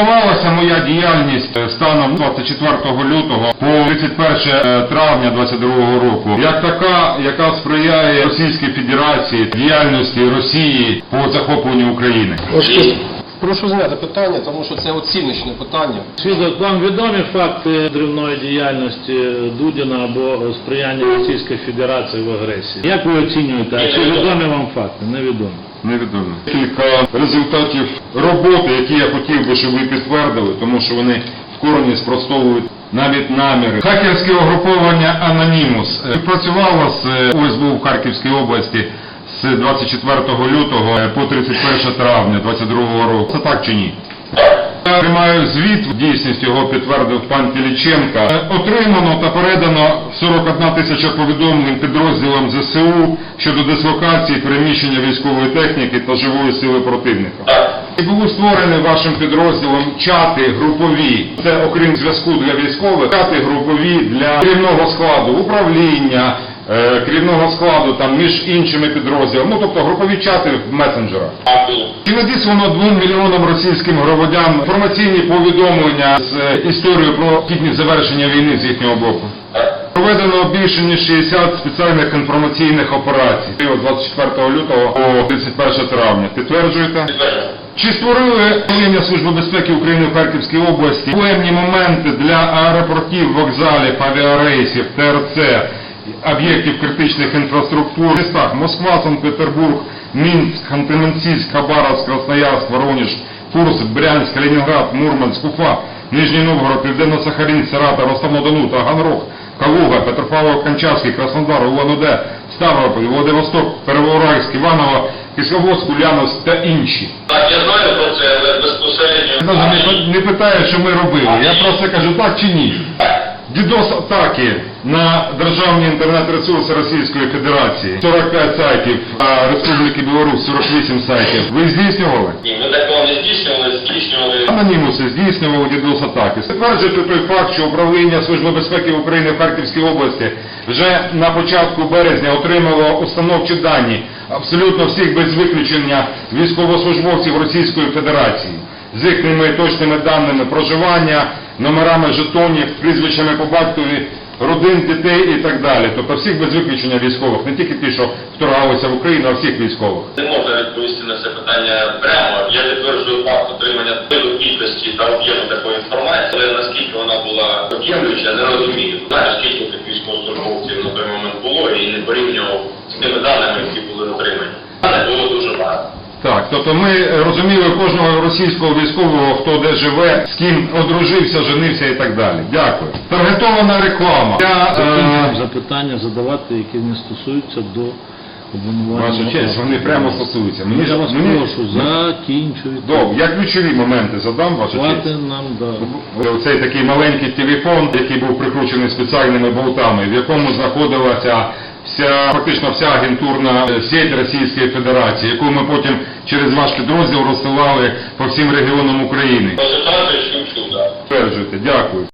Стосувалася моя діяльність е, станом 24 лютого по 31 травня 22 року, як така, яка сприяє Російській Федерації діяльності Росії по захопленню України. Прошу зняти питання, тому що це оціночне питання. Свідок, вам відомі факти дривної діяльності Дудіна або сприяння Російської Федерації в агресії? Як ви оцінюєте? А чи відомі вам факти? Невідомі. Невідомо. Кілька результатів роботи, які я хотів би, щоб ви підтвердили, тому що вони в корені спростовують навіть наміри. Хакерське угруповання Анонімус е, працювало з е, ОСБУ в Харківській області з 24 лютого е, по 31 травня 22 року. Це так чи ні? Я приймаю звіт, дійсність його підтвердив пан Філіченка. Е, Отримано та передано 41 тисяча повідомлень підрозділам ЗСУ щодо дислокації, переміщення військової техніки та живої сили противника. І були створені вашим підрозділом чати групові. Це окрім зв'язку для військових, чати групові для керівного складу, управління, керівного складу там між іншими підрозділами. Ну тобто групові чати в месенджерах. Чи надіслано двом мільйонам російським громадян інформаційні повідомлення з е, історією про хідність завершення війни з їхнього боку? Проведено більше ніж 60 спеціальних інформаційних операцій з 24 лютого по 31 травня. Підтверджуєте? Чи створили управління Служби безпеки України в Харківській області певні моменти для аеропортів, вокзалів, авіарейсів, ТРЦ, об'єктів критичних інфраструктур в містах Москва, Санкт-Петербург, Мінськ, Ханты-Мансийск, Хабаровск, Красноярск, Воронеж, Курск, Брянськ, Калінінград, Мурманськ, Уфа, Нижній Новгород, Південно-Сахалін, Саратов, Ростов-на-Дону, Таганрог, Калуга, Петропавлов-Камчатський, Краснодар, Улан-Удэ, Ставрополь, Владивосток, Переворайськ, Іваново, Кисловодськ, Ульяновськ та інші. Так, я знаю про це, але безпосередньо. Я навіть не, пи- не питаю, що ми робили. Я просто кажу так чи ні. Дідос атаки на державні інтернет-ресурси Російської Федерації. 45 сайтів, а Республіки Білорусь 48 сайтів. Ви здійснювали? Ні, ми такого не здійснювали, здійснювали. Анонімуси здійснювали дідос атаки. Стверджуєте той факт, що управління Служби безпеки України в Харківській області вже на початку березня отримало установчі дані абсолютно всіх без виключення військовослужбовців Російської Федерації з їхніми точними даними проживання, номерами жетонів, прізвищами по батькові, родин, дітей і так далі. Тобто всіх без виключення військових, не тільки ті, що вторгалися в Україну, а всіх військових. Не можна відповісти на це питання прямо. Я підтверджую факт отримання тилу кількості та об'єму такої інформації, але наскільки вона була об'ємлююча, не розумію. Знаю, скільки тих військовослужбовців на той момент було і не порівнював з тими даними, які були отримані. Але було дуже багато. Так, тобто ми розуміли кожного російського військового, хто де живе, з ким одружився, женився і так далі. Дякую. Таргетована реклама. Я, е, запитання задавати, які не стосуються до обвинувачення. Ваша честь, вони прямо стосуються. Мені Я вас мені- прошу, закінчуйте. Добре, я ключові моменти задам, ваша честь. нам, да. Оцей такий маленький телефон, який був прикручений спеціальними болтами, в якому знаходилася вся, фактично вся агентурна е, сеть Російської Федерації, яку ми потім через ваш підрозділ розсилали по всім регіонам України. Результати чув-чув, дякую.